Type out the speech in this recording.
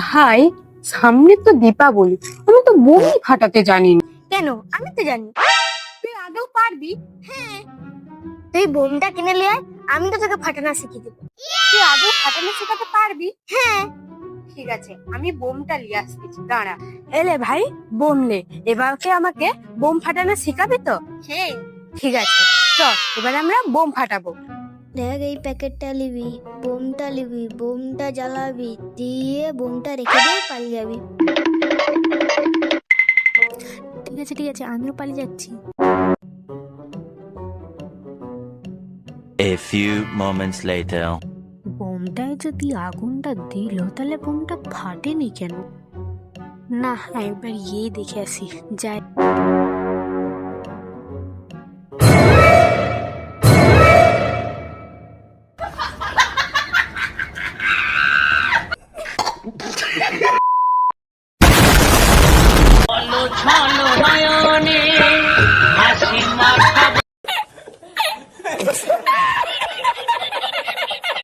ভাই সামনে তো দীপাবলি। আমি তো বোমই ফাটাতে জানি না কেন? আমি তো জানি। তুই আগেও পারবি। হ্যাঁ। তুই বোমটা কিনে নিয়ে আয় আমি তো তোকে ফাটানো শিখিয়ে দেবো। তুই আগেও ফাটানো শেখাতে পারবি? হ্যাঁ। ঠিক আছে আমি বোমটা নিয়ে আসতেছি। দাঁড়া। এলে ভাই বোম নে। এবারকে আমাকে বোম ফাটানো শেখাবি তো? হ্যাঁ ঠিক আছে চল এবার আমরা বোম ফাটাবো। দেখ এই প্যাকেটটা নিবি বোমটা নিবি বোমটা জ্বালাবি দিয়ে বোমটা রেখে দিয়ে পালিয়ে যাবি। ঠিক আছে ঠিক আছে আমিও পালিয়ে যাচ্ছি। A few moments later. বোমটায় যদি আগুনটা দিল তাহলে বোমটা ফাটেনি কেন? না একবার গিয়ে দেখে আসি যাই। ছলো ছলো নয়নে